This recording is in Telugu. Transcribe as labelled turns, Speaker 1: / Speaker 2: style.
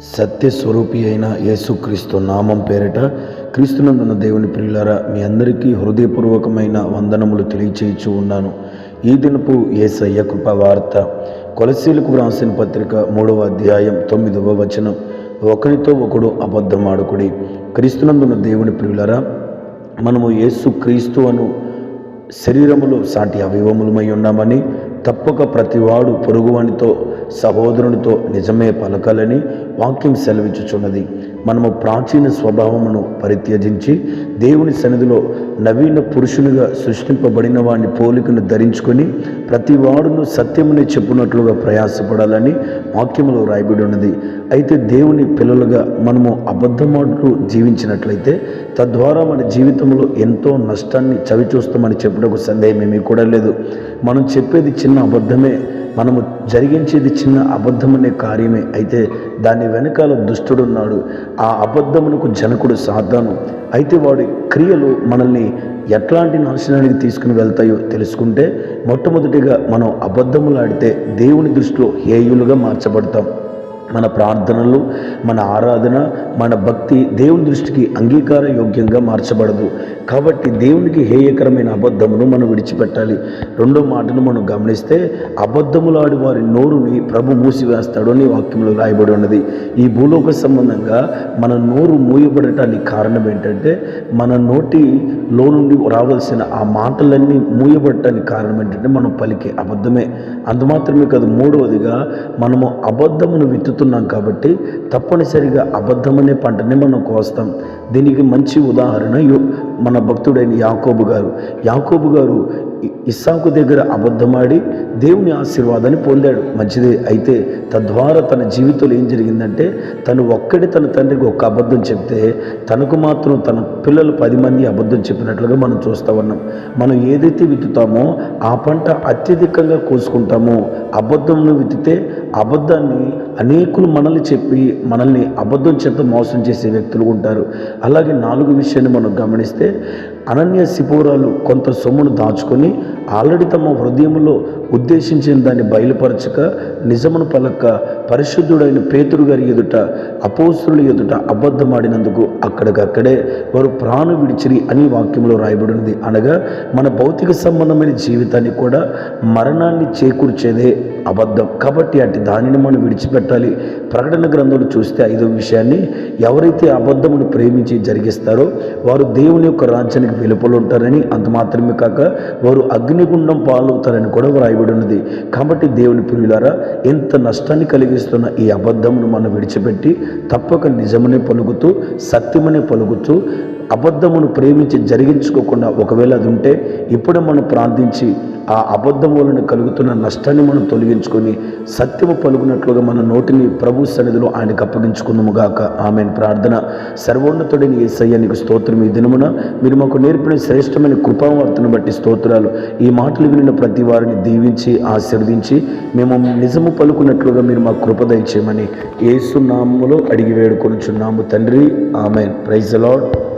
Speaker 1: సత్య స్వరూపి అయిన యేసుక్రీస్తు నామం పేరిట క్రీస్తునందున్న దేవుని ప్రియులారా మీ అందరికీ హృదయపూర్వకమైన వందనములు తెలియచేయచ్చు ఉన్నాను. ఈ దినపు ఏసయ్య కృప వార్త కొలసీలకు వ్రాసిన పత్రిక మూడవ అధ్యాయం తొమ్మిదవ వచనం. ఒకరితో ఒకడు అబద్ధమాడుకుడి. క్రీస్తునందున్న దేవుని ప్రియులరా మనము యేసు క్రీస్తు అను శరీరములో సాటి అవయవములమై ఉన్నామని తప్పక ప్రతివాడు పొరుగువానితో సహోదరునితో నిజమే పలకాలని వాక్యం సెలవిచ్చుచున్నది. మనము ప్రాచీన స్వభావమును పరిత్యజించి దేవుని సన్నిధిలో నవీన పురుషునిగా సృష్టింపబడిన వాడిని పోలికను ధరించుకొని ప్రతి వాడును సత్యముని చెప్పునట్లుగా ప్రయాసపడాలని వాక్యములో రాయబడి ఉన్నది అయితే దేవుని పిల్లలుగా మనము అబద్ధమాటలు జీవించినట్లయితే తద్వారా మన జీవితంలో ఎంతో నష్టాన్ని చవిచూస్తామని చెప్పుటకు సందేహం ఏమీ కూడా లేదు. మనం చెప్పేది చిన్న అబద్ధమే మనము జరిగించేది చిన్న అబద్ధమనే కార్యమే. అయితే దాని వెనకాల దుష్టుడున్నాడు ఆ అబద్ధమునకు జనకుడు సాధాను. అయితే వాడి క్రియలు మనల్ని ఎట్లాంటి నాశనానికి తీసుకుని వెళ్తాయో తెలుసుకుంటే మొట్టమొదటిగా మనం అబద్ధములాడితే దేవుని దృష్టిలో హేయులుగా మార్చబడతాం. మన ప్రార్థనలు మన ఆరాధన మన భక్తి దేవుని దృష్టికి అంగీకార యోగ్యంగా మార్చబడదు. కాబట్టి దేవునికి హేయకరమైన అబద్ధమును మనం విడిచిపెట్టాలి. రెండో మాటను మనం గమనిస్తే అబద్ధములాడి వారి నోరుని ప్రభు మూసివేస్తాడు అని వాక్యంలో రాయబడి ఉన్నది. ఈ భూలోక సంబంధంగా మన నోరు మూయబడటానికి కారణం ఏంటంటే మన నోటిలో నుండి రావాల్సిన ఆ మాటలన్నీ మూయబడటానికి కారణం ఏంటంటే మనం పలికే అబద్ధమే. అందుమాత్రమే కాదు మూడవదిగా మనము అబద్ధమును విత్తుతున్నాం కాబట్టి తప్పనిసరిగా అబద్ధమనే పంటని మనం కోస్తాం. దీనికి మంచి ఉదాహరణ యో- మన భక్తుడైన యాకోబు గారు. యాకోబు గారు ఇస్సాకు దగ్గర అబద్ధమాడి దేవుని ఆశీర్వాదాన్ని పొందాడు. మంచిదే అయితే తద్వారా తన జీవితంలో ఏం జరిగిందంటే తను ఒక్కడి తన తండ్రికి ఒక్క అబద్ధం చెప్తే తనకు మాత్రం తన పిల్లలు పది మంది అబద్ధం చెప్పినట్లుగా మనం చూస్తూ ఉన్నాం. మనం ఏదైతే విత్తుతామో ఆ పంట అత్యధికంగా కోసుకుంటామో అబద్ధంను విత్తితే అబద్ధాన్ని అనేకులు మనల్ని చెప్పి మనల్ని అబద్ధం చేత మోసం చేసే వ్యక్తులు ఉంటారు. అలాగే నాలుగు విషయాన్ని మనం గమనిస్తే అనన్య సిపోరాలు కొంత సొమ్మును దాచుకొని ఆల్రెడీ తమ హృదయంలో ఉద్దేశించిన దాన్ని బయలుపరచక నిజమును పలక పరిశుద్ధుడైన పేతురు గారి ఎదుట అపోసురుల ఎదుట అబద్ధమాడినందుకు అక్కడికక్కడే వారు ప్రాణు విడిచిరి అని వాక్యంలో రాయబడినది. అనగా మన భౌతిక సంబంధమైన జీవితాన్ని కూడా మరణాన్ని చేకూర్చేదే అబద్ధం. కాబట్టి అటు దానిని మనం విడిచిపెట్టాలి. ప్రకటన గ్రంథంలో చూస్తే ఐదో విషయాన్ని ఎవరైతే అబద్ధమును ప్రేమించి జరిగిస్తారో వారు దేవుని యొక్క రాజ్యానికి వెలుపలు ఉంటారని అంత మాత్రమే కాక వారు అగ్నిగుండం పాలవుతారని కూడా వ్రాయబడి ఉన్నది కాబట్టి దేవుని ప్రియులారా ఎంత నష్టాన్ని కలిగి కలిగిస్తున్న ఈ అబద్ధమును మనం విడిచిపెట్టి తప్పక నిజమనే పలుకుతూ సత్యమనే పలుకుతూ అబద్ధమును ప్రేమించి జరిగించుకోకుండా ఒకవేళ అది ఉంటే ఇప్పుడు మనం ప్రార్థించి ఆ అబద్ధం వలన కలుగుతున్న నష్టాన్ని మనం తొలగించుకొని సత్యము పలుకున్నట్లుగా మన నోటిని ప్రభు సన్నిధిలో ఆయనకు అప్పగించుకుందాము గాక ఆమె ప్రార్థన. సర్వోన్నతుడిని ఏసయ్య నీకు స్తోత్రం ఈ దినమున. మీరు మాకు నేర్పిన శ్రేష్టమైన కృపావార్తను బట్టి స్తోత్రాలు. ఈ మాటలు వినిన ప్రతి వారిని దీవించి ఆశీర్వదించి మేము నిజము పలుకున్నట్లుగా మీరు మా కృప దయచేయమని ఏసునామములో అడిగి వేడుకొనుచున్నాము తండ్రి. ఆమెన్. Praise lord